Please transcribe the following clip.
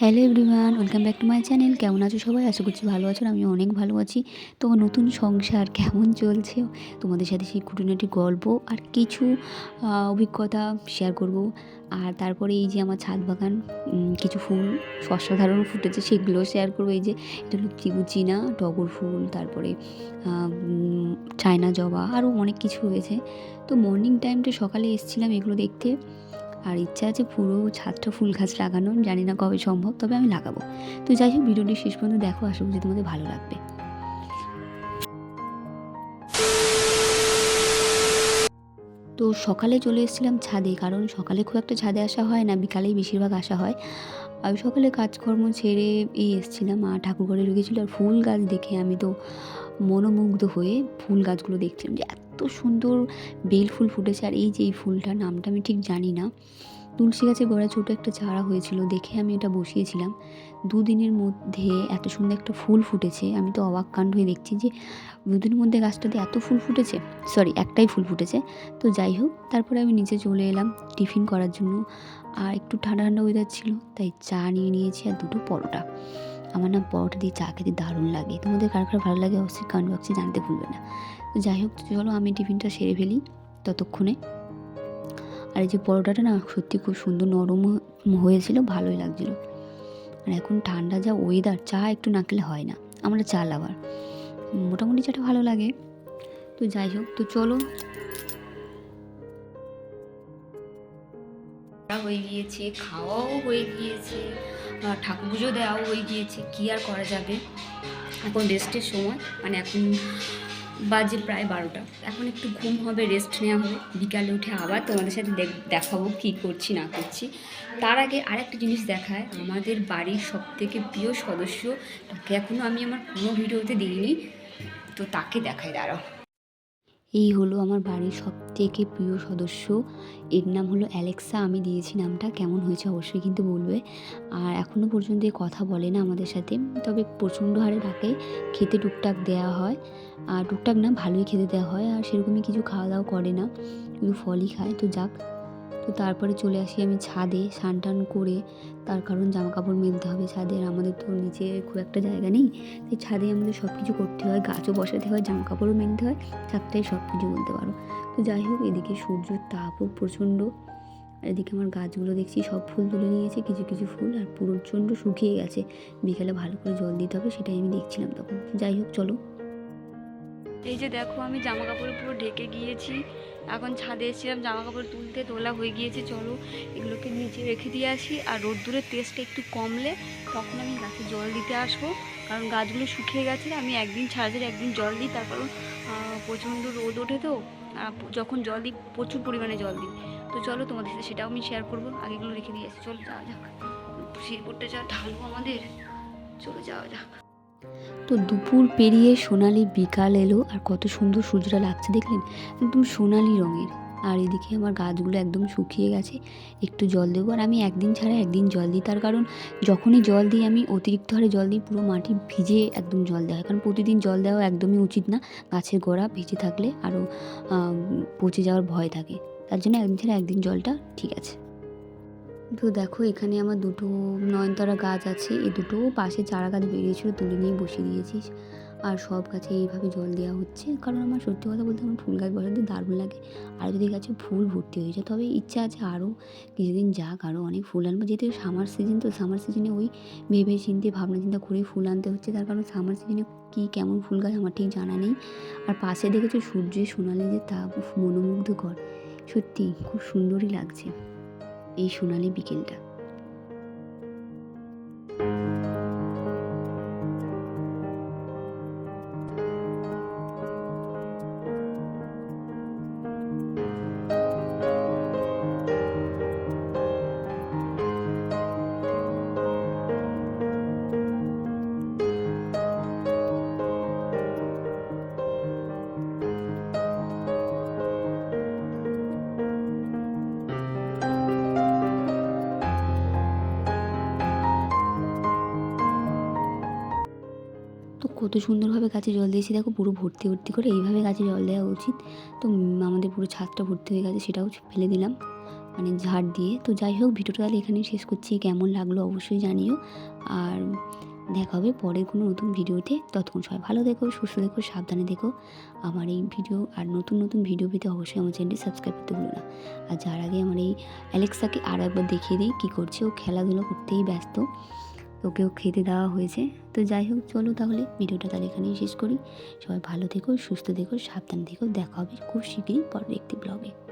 Hello everyone, welcome back to my channel. কেমন আছো সবাই? আশা করছি ভালো আছো আমি অনেক ভালো আছি। তোমার নতুন সংসার কেমন চলছে? তোমাদের সাথে সেই খুঁটিনাটি গল্প আর কিছু অভিজ্ঞতা শেয়ার করব। আর তারপরে এই যে আমার ছাদ বাগান কিছু ফুল, অসাধারণ ফুটেছে সেগুলো শেয়ার করব। এই যে এটা হলো চিবুচিনা টগর ফুল, তারপরে চায়না জবা আরও অনেক কিছু হয়েছে তো মর্নিং টাইমটা সকালে এসেছিলাম এগুলো দেখতে। আর ইচ্ছা আছে পুরো ছাদটা ফুল গাছ লাগানো জানি না কবে সম্ভব, তবে আমি লাগাবো। তো যাই হোক, ভিডিওটি শেষ পর্যন্ত দেখো, আশা করছি তোমাদের ভালো লাগবে। তো সকালে চলে এসেছিলাম ছাদে, কারণ সকালে খুব একটা ছাদে আসা হয় না, বিকালেই বেশিরভাগ আসা হয়। আমি সকালে কাজকর্ম ছেড়ে এই এসেছিলাম, মা ঠাকুর ঘরে ঢুকেছিল, আর ফুল গাছ দেখে আমি তো মনোমুগ্ধ হয়ে ফুল গাছগুলো দেখছিলাম যে এত সুন্দর বেল ফুল ফুটেছে আর এই যে এই ফুলটার নামটা আমি ঠিক জানি না। তুলসী গাছে গোড়ায় ছোটো একটা চারা হয়েছিল, দেখে আমি এটা বসিয়েছিলাম। দুদিনের মধ্যে এত সুন্দর একটা ফুল ফুটেছে, আমি তো অবাক কাণ্ড হয়ে দেখছি যে দুদিনের মধ্যে গাছটাতে এত ফুল ফুটেছে। সরি একটাই ফুল ফুটেছে। তো যাই হোক, তারপরে আমি নিচে চলে এলাম টিফিন করার জন্য। আর একটু ঠান্ডা ঠান্ডা ওয়েদার ছিল, তাই চা নিয়ে নিয়েছি আর দুটো পরোটা। আমার না পরোটা দিয়ে চা খেতে দারুণ লাগে। তোমাদের কার কার ভালো লাগে অবশ্যই কমেন্ট বক্সে জানতে ভুলবে না। যাই হোক, চলো আমি টিফিনটা সেরে ফেলি ততক্ষণে। আর এই যে পরোটাটা না সত্যি খুব সুন্দর নরম হয়েছিল, ভালোই লাগছিল। আর এখন ঠান্ডা যা ওয়েদার চা একটু না খেলে হয় না, আমরা চা লাভার। মোটামুটি চাটা ভালো লাগে। তো যাই হোক, তো চলো। হয়ে গিয়েছে, খাওয়াও হয়ে গিয়েছে ঠাকুর পুজো দেওয়াও হয়ে গিয়েছে, কী আর করা যাবে? এখন রেস্টের সময় মানে এখন বাজে প্রায় বারোটা। এখন একটু ঘুম হবে রেস্ট নেওয়া হবে। বিকালে উঠে আবার তোমাদের সাথে দেখ- দেখাবো কি করছি, না করছি। তার আগে আরেকটা জিনিস দেখায়, আমাদের বাড়ির সব থেকে প্রিয় সদস্য, তাকে এখনও আমি আমার কোনো ভিডিওতে দিইনি, তো তাকে দেখাই, দাঁড়াও। এই হলো আমার বাড়ির সব থেকে প্রিয় সদস্য। এর নাম হলো অ্যালেক্সা। আমি দিয়েছি নামটা। কেমন হয়েছে অবশ্যই কিন্তু বলবে। আর এখনও পর্যন্ত কথা বলে না আমাদের সাথে। তবে প্রচণ্ড হারে ডাকে খেতে টুকটাক দেওয়া হয়। আর টুকটাক না, ভালোই খেতে দেওয়া হয়। আর সেরকমই কিছু খাওয়া দাওয়া করে না। শুধু ফলই খায়। তো যাক। তো তারপরে চলে আসি আমি ছাদে, স্নান টান করে তার কারণ জামা কাপড় মেলতে হবে ছাদে আমাদের তো নিচে খুব একটা জায়গা নেই। তাই ছাদে আমাদের সব কিছু করতে হয়, গাছও বসাতে হয় জামা কাপড়ও মেলতে হয়, ছাদটাই সব কিছু বলতে পারো। তো যাই হোক, এদিকে সূর্যের তাপও প্রচণ্ড। আর এদিকে আমার গাছগুলো দেখছি সব ফুল তুলে নিয়েছে, কিছু কিছু ফুল আর প্রচণ্ড শুকিয়ে গেছে। বিকেলে ভালো করে জল দিতে হবে, সেটাই আমি দেখছিলাম তখন। যাই হোক, চলো। এই যে দেখো আমি জামা কাপড় পুরো ঢেকে গিয়েছি। এখন ছাদে এসেছিলাম জামা কাপড় তুলতে তোলা হয়ে গিয়েছে। চলো এগুলোকে নিচে রেখে দিয়ে আসি। আর রোদ্দুরের তেজটা একটু কমলে তখন আমি গাছে জল দিতে আসব। কারণ গাছগুলো শুকিয়ে গেছে আমি একদিন ছাড়া ছাড়া একদিন জল দিই। তার কারণ প্রচণ্ড রোদ ওঠে তো। যখন জল দিই, প্রচুর পরিমাণে জল দিই। তো চলো তোমাদের সাথে সেটাও আমি শেয়ার করব। আগেগুলো রেখে দিয়ে আসি। চলো যাওয়া যাক। শিরপুরটা যা ঢালবো আমাদের। চলো যাওয়া যাক। তো দুপুর পেরিয়ে সোনালি বিকাল এলো আর কত সুন্দর সূর্যটা লাগছে দেখলেন? একদম সোনালি রঙের। আর এদিকে আমার গাছগুলো একদম শুকিয়ে গেছে। একটু জল দেবো আর আমি একদিন ছাড়া একদিন জল দিই। তার কারণ যখনই জল দিই আমি অতিরিক্ত হারে জল দিই, পুরো মাটি ভিজে একদম জল দেওয়া হয়। কারণ প্রতিদিন জল দেওয়া একদমই উচিত না গাছের গোড়া ভিজে থাকলে। আরও পচে যাওয়ার ভয় থাকে। তার জন্য একদিন ছাড়া একদিন জলটা ঠিক আছে। তো দেখো, এখানে আমার দুটো নয়নতারা গাছ আছে। এই দুটো পাশে চারা গাছ বেরিয়েছিল, তুলে নিয়ে বসিয়ে দিয়েছিস। আর সব গাছে এইভাবে জল দেওয়া হচ্ছে। কারণ আমার সত্যি কথা বলতে আমার ফুল গাছ বসাতে দারুণ লাগে। আর যদি গাছে ফুল ভর্তি হয়ে যায়, তবে ইচ্ছা আছে আরও কিছুদিন যাক, আরও অনেক ফুল আনব। যেহেতু সামার সিজন তো সামার সিজনে ওই ভেবে চিন্তে, ভাবনা চিন্তা করে ফুল আনতে হচ্ছে। তার কারণ সামার সিজনে কী কেমন ফুল গাছ আমার ঠিক জানা নেই। আর পাশে দেখেছ সূর্যের সোনালি যে তাপ, মনোমুগ্ধকর, সত্যি খুব সুন্দরই লাগছে। এই সোনালি বিকেলটা। কত সুন্দরভাবে গাছে জল দিয়েছি। দেখো পুরো ভর্তি ভর্তি করে এইভাবে গাছে জল দেওয়া উচিত। তো আমাদের পুরো ছাদটা ভর্তি হয়ে গেছে, সেটাও ফেলে দিলাম। মানে ঝাড় দিয়ে। তো যাই হোক, ভিডিওটা তাহলে এখানেই শেষ করছি। কেমন লাগল অবশ্যই জানিও। আর দেখা হবে পরের কোনো নতুন ভিডিওতে। ততক্ষণ সবাই ভালো দেখো সুস্থ দেখো সাবধানে দেখো আমার এই ভিডিও আর নতুন নতুন ভিডিও পেতে অবশ্যই আমার চ্যানেলটি সাবস্ক্রাইব করতে ভুলো না। আর যার আগে আমার এই অ্যালেক্সাকে আরও একবার দেখিয়ে দিই, কী করছে। ও খেলাধুলো করতেই ব্যস্ত। ওকেও খেতে দেওয়া হয়েছে। তো যাই হোক, চলো তাহলে ভিডিওটা তাহলে এখানেই শেষ করি। সবাই ভালো থেকো, সুস্থ থেকো, সাবধান থেকো। দেখা হবে খুব শীঘ্রই পরের একটি ব্লগে